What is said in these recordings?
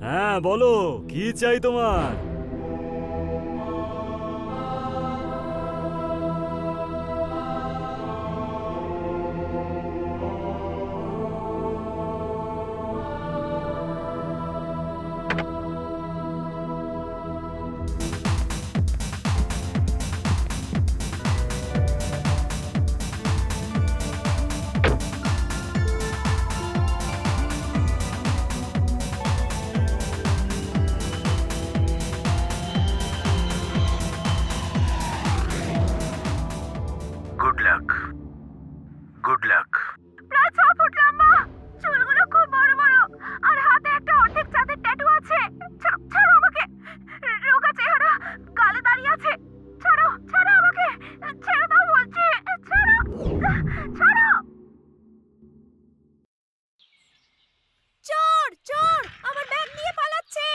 হ্যাঁ বলো কি চাই তোমার? লাক প্রায় ছ ফুট লম্বা। চুলগুলো খুব বড় বড়। আর হাতে একটা অর্ধেক চাঁদের ট্যাটু আছে। ছাড়ো আমাকে। রোগা চেহারা গালে দাঁড়িয়ে আছে। ছাড়ো ছাড়ো আমাকে। ছেড়ে দাও বলছি। ছাড়ো ছাড়ো। চোর চোর আমার ব্যাগ নিয়ে পালাচ্ছে।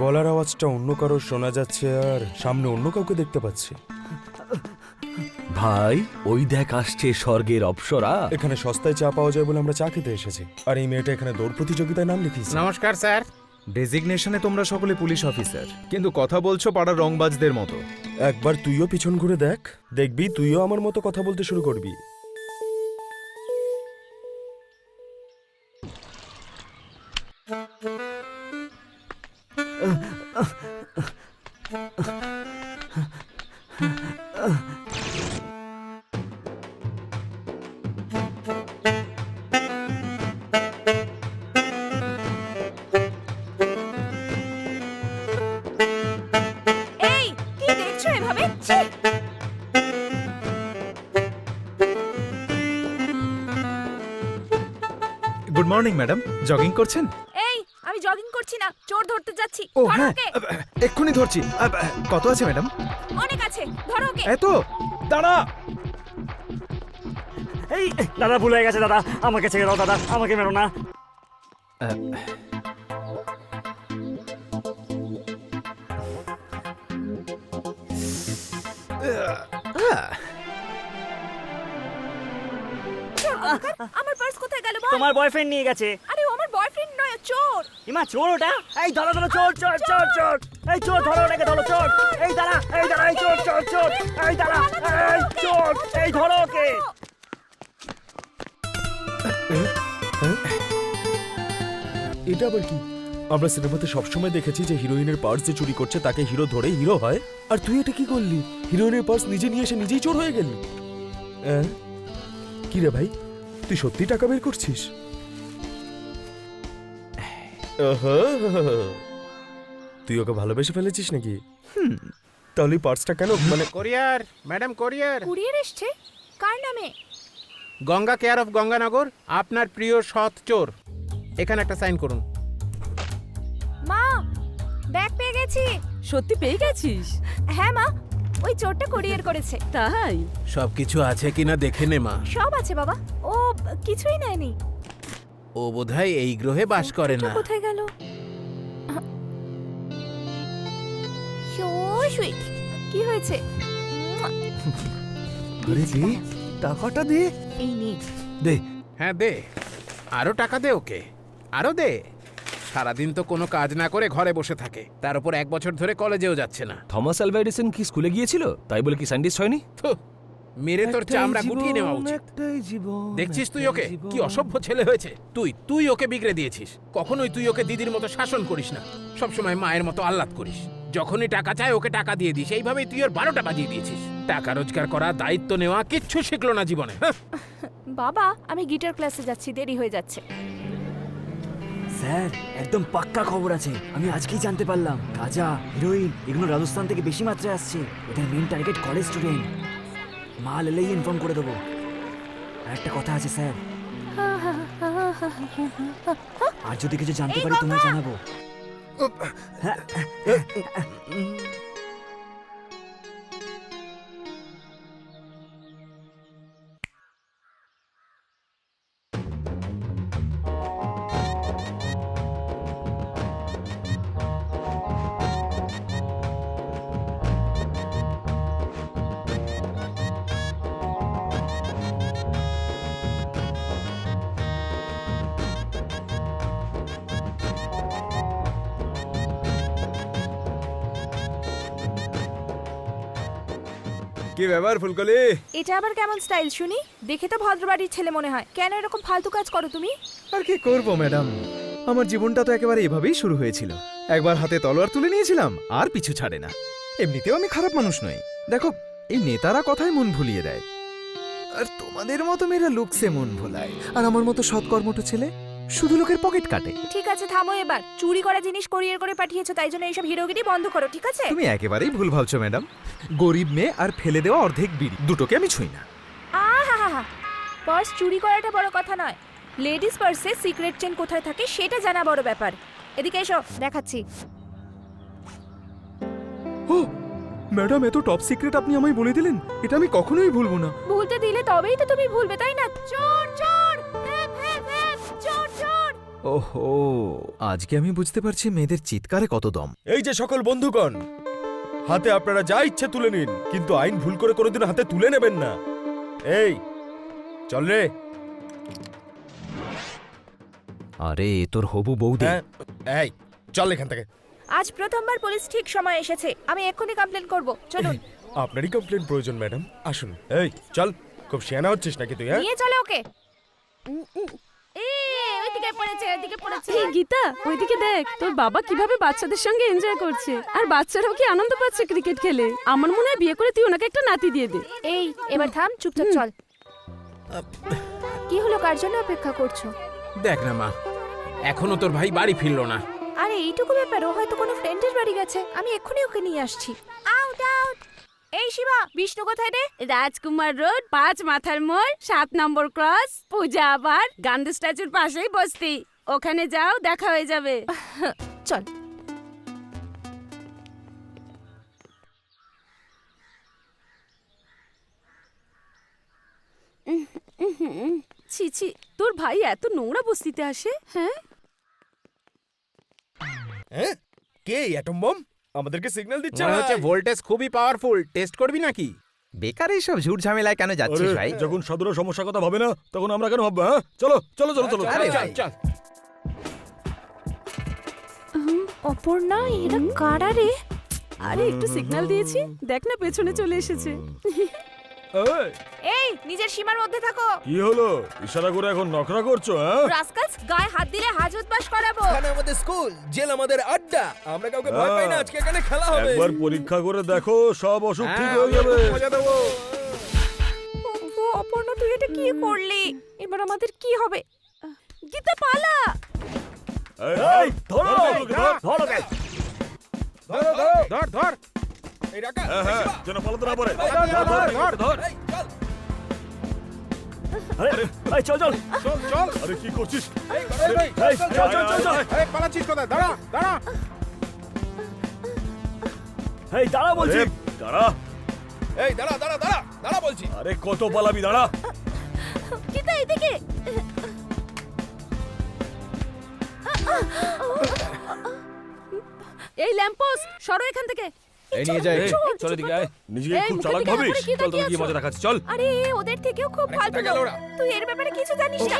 গলার আওয়াজটা অন্য কারও শোনা যাচ্ছে আর সামনে অন্য কাউকে দেখতে পাচ্ছি। ভাই ওই দেখ আসছে স্বর্গের অপসরা। এখানে সস্তায় চা পাওয়া যায় বলে আমরা চা খেতে এসেছি। আর এই মেয়েটা এখানে দৌড় প্রতিযোগিতায় নাম লিখিয়েছে। নমস্কার স্যার। ডেজিগনেশনে তোমরা সকলে পুলিশ অফিসার কিন্তু কথা বলছো পাড়ার রংবাজদের মতো। একবার তুইও পিছন ঘুরে দেখ। দেখবি তুইও আমার মতো কথা বলতে শুরু করবি। মর্নিং ম্যাডাম জগিং করছেন? এই আমি জগিং করছি না। চোর ধরতে যাচ্ছি। ও ধরো হ্যাঁ ওকে। এক্ষুনি ধরছি। আব, কত আছে ম্যাডাম অনেক আছে। ধরো ওকে। এত? দাঁড়া। এই দাদা ভুল হয়ে গেছে দাদা। আমাকে ছেড়ে দাও দাদা। আমাকে মেরো না। আমার পার্স কোথায় গেল বল তোমার বয়ফ্রেন্ড নিয়ে গেছে। আরে ও আমার বয়ফ্রেন্ড নয় চোর। ইমা চোর ওটা? এই ধরো ধরো চোর চোর চোর চোর। এই চোর ধরো ওটাকে ধরো চোর। এই দাঁড়া এই দাঁড়া এই চোর চোর চোর। এই দাঁড়া এই চোর এই ধরো ওকে। এটা আবার কি? আমরা সিনেমাতে সবসময় দেখেছি যে হিরোইনের পার্স যে চুরি করছে তাকে হিরো ধরে হিরো হয়। আর তুই এটা কি করলি? হিরোইনের পার্স নিজে নিয়ে এসে নিজেই চোর হয়ে গেলি? কি রে ভাই? তুই সত্যি টাকা বের করছিস? ওহো, তুই ওকে ভালোবেসে ফেলেছিস নাকি? তাহলে পার্সটা কেন মানে কোরিয়ার ম্যাডাম কোরিয়ার। কুরিয়ার এসছে? কার নামে? গঙ্গা কেয়ার অফ গঙ্গানগর আপনার প্রিয় সৎ চোর। এখানে একটা সাইন করুন। মা ব্যাগ পেয়ে গেছি। সত্যি পেয়ে গেছিস? হ্যাঁ মা ওই চোরটা কুরিয়ার করেছে। তাই? সবকিছু আছে কিনা দেখে নে মা। সব আছে বাবা। ও কিছুই নেয়নি। ও বোধহয় এই গ্রহে বাস করে না। কোথায় গেল? কি হয়েছে? আরে দে টাকাটা দে। এই নে। দে হ্যাঁ দে। আরও টাকা দে ওকে। আরও দে। সারাদিন তো কোনো কাজ না করে ঘরে বসে থাকে। তার উপর এক বছর ধরে কলেজেও যাচ্ছে না। থমাস আলভা এডিসন কি স্কুলে গিয়েছিল? তাই বলে কি সায়েন্টিস্ট হয়নি? থু, মেরে তোর চামড়া গুটিয়ে নেওয়া উচিত। দেখছিস তুই ওকে? কি অসভ্য ছেলে হয়েছে। তুই তুই ওকে বিগড়ে দিয়েছিস। কখনোই তুই ওকে দিদির মতো শাসন করিস না। সবসময় মায়ের মতো আহ্লাদ করিস। যখনই টাকা চায় ওকে টাকা দিয়ে দিস। এইভাবেই তুই ওর বারোটা বাজিয়ে দিয়েছিস। টাকা রোজগার করা দায়িত্ব নেওয়া কিচ্ছু শিখলো না জীবনে। হ্যাঁ। বাবা আমি গিটার ক্লাসে যাচ্ছি দেরি হয়ে যাচ্ছে। স্যার একদম পাক্কা খবর আছে। আমি আজকেই জানতে পারলাম। গাজা হিরোইন এগুলো রাজস্থান থেকে বেশি মাত্রায় আসছে। ওদের মেন টার্গেট কলেজ স্টুডেন্ট মাল এলেই ইনফর্ম করে দেবো। আর একটা কথা আছে স্যার। আর যদি কিছু জানতে পারি তোমায় জানাব। কি ব্যাপার ফুলকলি? এটা আবার কেমন স্টাইল শুনি? দেখে তো ভদ্রবাড়ির ছেলে মনে হয়। কেন এরকম ফালতু কাজ করো তুমি? আর কি করব ম্যাডাম? আমার জীবনটা তো একেবারে এভাবেই শুরু হয়েছিল। একবার হাতে তলোয়ার তুলে নিয়েছিলাম আর পিছু ছাড়ে না। এমনিতেও আমি খারাপ মানুষ নই। দেখো এই নেতারা কথায় মন ভুলিয়ে দেয়। আর তোমাদের মতো মেয়েরা লুকসে মন ভোলায়। আর আমার মতো সৎকর্মঠ ছেলে? শুধু লোকের পকেট কাটে। ঠিক আছে থামো এবার। চুরি করা জিনিস কোরিয়ার করে পাঠিয়েছো তাই জন্য এইসব হিরোগিরি বন্ধ করো ঠিক আছে? তুমি একেবারেই ভুল ভাবছ ম্যাডাম। গরিব মেয়ে আর ফেলে দেওয়া অর্ধেক বিড়ি দুটোকে আমি ছুঁই না। আহা পার্স চুরি করাটা বড় কথা নয়। লেডিস পার্সে সিক্রেট চেন কোথায় থাকে সেটা জানা বড় ব্যাপার। এদিকে এসো দেখাচ্ছি। ও ম্যাডাম এত টপ সিক্রেট আপনি আমায় বলে দিলেন? এটা আমি কখনোই ভুলবো না। ভুলতে দিলে তবেই তো তুমি ভুলবে তাই না? চোর চোর! ওহো আজকে আমি বুঝতে পারছি মেয়েদের চিৎকারে কত দম। এই যে সকল বন্ধুগণ হাতে আপনারা যা ইচ্ছে তুলে নিন কিন্তু আইন ভুল করে কোনোদিন হাতে তুলে নেবেন না। এই চল রে। আরে এ তোর হবু বৌদি। হ্যাঁ এই চল এখান থেকে। আজ প্রথমবার পুলিশ ঠিক সময় এসেছে। আমি এক্ষুনি কমপ্লেন করব। চলুন। আপনারই কমপ্লেন প্রয়োজন ম্যাডাম আসুন। এই চল খুব শেয়ানা হচ্ছিস নাকি তুই হ্যাঁ? নিয়ে চলো ওকে। এ ওইদিকে পড়েছে ওইদিকে পড়েছে। এই গীতা ওইদিকে দেখ তোর বাবা কীভাবে বাচ্চাদের সঙ্গে এনজয় করছে। আর বাচ্চারাও কি আনন্দ পাচ্ছে ক্রিকেট খেলে? আমার মনে হয় বিয়ে করে তুই ওনাকে একটা নাতি দিয়ে দে। এই এবার থাম চুপচাপ চল। কি হলো কার জন্য অপেক্ষা করছ? দেখ না মা এখনও তোর ভাই বাড়ি ফিরলো না। আরে এইটুকু ব্যাপার ও হয়তো কোনো ফ্রেন্ডের বাড়ি গেছে। আমি এক্ষুনি ওকে নিয়ে আসছি। আউট আউট এই শিবা বিষ্ণু কোথায় রে? রাজকুমার রোড পাঁচ মাথার মোড় সাত নম্বর ক্রস পূজা আবার গান্ধী স্ট্যাচুর পাশেই বসতি। ওখানে যাও দেখা হয়ে যাবে। চল। ছি ছি তোর ভাই এত নোংরা বস্তিতে আসে? হ্যাঁ? হ্যাঁ কে অ্যাটম বম আমাদেরকে সিগন্যাল দিচ্ছে মনে হচ্ছে ভোল্টেজ খুবই পাওয়ারফুল টেস্ট করবি নাকি? বেকার এইসব ঝুট ঝামেলায় কেন যাচ্ছিস ভাই? যখন সাধারণ সমস্যার কথা ভাবে না তখন আমরা কেন ভাববো হ্যাঁ? চলো চলো চলো চলো। আরে চল চল। অপর্ণা এরা কারা রে? আরে একটু সিগন্যাল দিয়েছি। দেখ না পেছনে চলে এসেছে। এই, এই নিজের সীমার মধ্যে থাকো। কি হলো? ইশারা করে এখন নখরা করছ হ্যাঁ? রাস্কালস গায়ে হাত দিলে হাজত বাস করাবো। এখানে আমাদের স্কুল জেল আমাদের আড্ডা। আমরা কাউকে ভয় পাই না আজকে এখানে খেলা হবে। একবার পরীক্ষা করে দেখো সব অসুখ ঠিক হ্যাঁ, হয়ে যাবে। মজা দেবো। অপর্ণা তুই এটা কি করলি? এবার আমাদের কি হবে? গীতা পালা এই, ধরো ধরো। ধর ধর ধর ধর এই রাকা হ্যাঁ হ্যাঁ যেন পালাতে না পারে ধর ধর এই চল। এই চল চল। চল চল। আরে কি করছিস? এই, চল, চল, চল, চল। এই, পালাচ্ছিস কোথায়? দাঁড়া দাঁড়া। এই দাঁড়া বলছি। দাঁড়া। এই দাঁড়া দাঁড়া দাঁড়া দাঁড়া বলছি। আরে কত পালাবি দাঁড়া। এই ল্যাম্পোস সরো এখান থেকে। এই নিয়ে যাই। চল এদিকে আয়। নিজেকে খুব চালাক ভাবিস? চল তোকে কি মজা দেখাচ্ছি চল। আরে ওদের থেকেও খুব ফালতু? তুই এর ব্যাপারে কিছু জানিস না?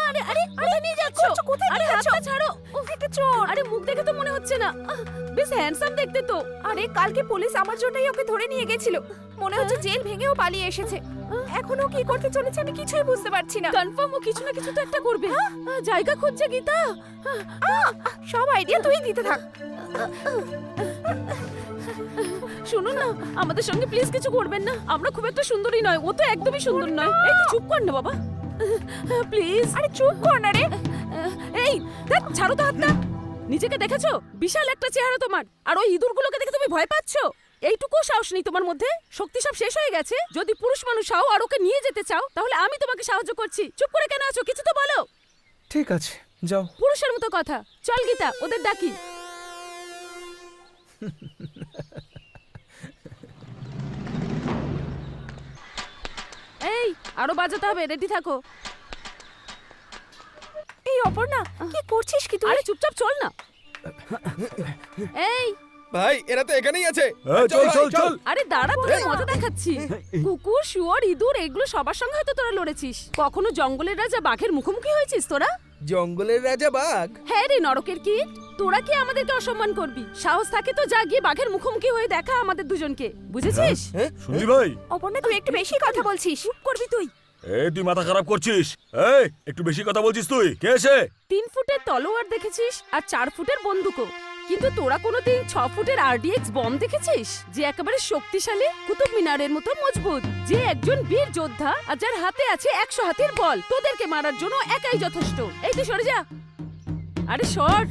আরে আরে কোথায় নিয়ে যাচ্ছ? কোথায় আরে? হাতটা ছাড়ো। একটা চোর। আরে মুখ দেখে তো মনে হচ্ছে না। বেশ হ্যান্ডসাম দেখতে তো। আরে কালকে পুলিশ আমার জন্যই ওকে ধরে নিয়ে গেছিল। মনে হচ্ছে জেল ভেঙেও পালিয়ে এসেছে। এখনও কি করতে চলেছে আমি কিছুই বুঝতে পারছি না। কনফার্ম ও কিছু না কিছু তো একটা করবে। আহ, জায়গা খুঁজছে গীতা। সব আইডিয়া তুই দিতে থাক। শুনুন না আমাদের সঙ্গে প্লিজ কিছু করবেন না। আমরা খুব একটা সুন্দরী নয় ও তো একদমই সুন্দর নয়। এই তুই চুপ কর না বাবা। প্লিজ আরে চুপ কর না রে। এই দেখ ছাড়ো তো হাতটা। নিজেকে দেখেছ? বিশাল একটা চেহারা তোমার। আর ওই ইঁদুরগুলোকে দেখে তুমি ভয় পাচ্ছো? এইটুকু সাহস নেই তোমার মধ্যে। শক্তি সব শেষ হয়ে গেছে। যদি পুরুষ মানুষ হও আর ওকে নিয়ে যেতে চাও তাহলে আমি তোমাকে সাহায্য করছি। চুপ করে কেন আছো? কিছু তো বলো। ঠিক আছে যাও। পুরুষের মতো কথা। চল গীতা ওদের ডাকি। এই আরও বাজাতে হবে রেডি থাকো। এই অপর্ণা কি করছিস কি তুই? আরে চুপচাপ চল না। এই। ভাই এরা তো এখানেই আছে। হ্যাঁ, চল চল চল আরে দাঁড়া তোকে মজা দেখাচ্ছি। কুকুর শুয়োর ইঁদুর এগুলো সবার সঙ্গে হয়তো তোরা লড়েছিস। কখনো জঙ্গলের রাজা বাঘের মুখোমুখি হয়েছিস তোরা? জঙ্গলের রাজা বাঘ? হ্যাঁ রে নরকের কীট। তোরা কি আমাদেরকে অসম্মান করবি? সাহস থাকে তো যা গিয়ে বাঘের মুখোমুখি হয়ে দেখা আমাদের দুজনকে। বুঝেছিস? শুনলি ভাই? অপর্ণা তুই একটু বেশি কথা বলছিস। চুপ করবি তুই। এই তুই মাথা খারাপ করছিস? এই একটু বেশি কথা বলছিস তুই? কে এসে তিন ফুটের তলোয়ার দেখেছিস আর চার ফুটের বন্দুকও। কিন্তু তোরা কোনোদিন ছ ফুটের আরডিএক্স বম দেখেছিস? যে একেবারে শক্তিশালী কুতুব মিনারের মতো মজবুত। যে একজন বীর যোদ্ধা আর যার হাতে আছে একশো হাতির বল। তোদেরকে মারার জন্য একাই যথেষ্ট। এই তুই সরে যা। আরে সর!